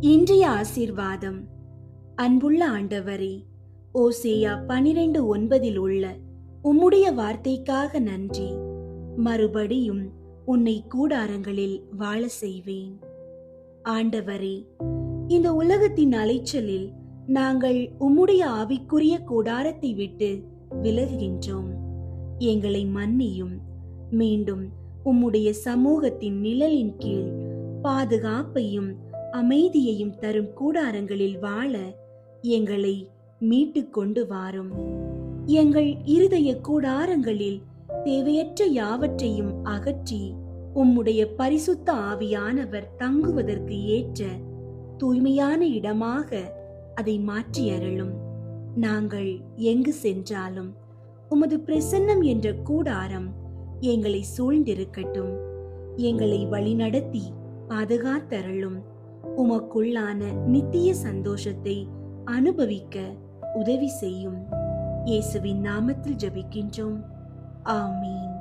இன்றைய ஆசீர்வாதம். அன்புள்ள ஆண்டவரே ஓசேயா பனிரெண்டு ஒன்பதில் உள்ள உம்முடைய வார்த்தைக்காக நன்றி. மறுபடியும் உன்னை கூடாரங்களில் வாழ செய்வேன். ஆண்டவரே இந்த உலகத்தின் அலைச்சலில் நாங்கள் உம்முடைய ஆவிக்குரிய கூடாரத்தை விட்டு விலகுகின்றோம். எங்களை மன்னியும். மீண்டும் உம்முடைய சமூகத்தின் நிழலின் கீழ் பாதுகாப்பையும் அமைதியையும் தரும் கூடாரங்களில் வாழ எங்களை மீட்டு கொண்டு வாரும். எங்கள் இருதய கூடாரங்களில் தேவையற்ற யாவற்றையும் அகற்றி உம்முடைய பரிசுத்த ஆவியானவர் தங்குவதற்கு ஏற்ற தூய்மையான இடமாக அதை மாற்றி அருளும். நாங்கள் எங்கு சென்றாலும் உமது பிரசன்னம் என்ற கூடாரம் எங்களை சூழ்ந்திருக்கட்டும். எங்களை வழிநடத்தி பாதுகாத்தருளும். உமக்குள்ளான நித்திய சந்தோஷத்தை அனுபவிக்க உதவி செய்யும். இயேசுவின் நாமத்தில் ஜபிக்கின்றோம். ஆமீன்.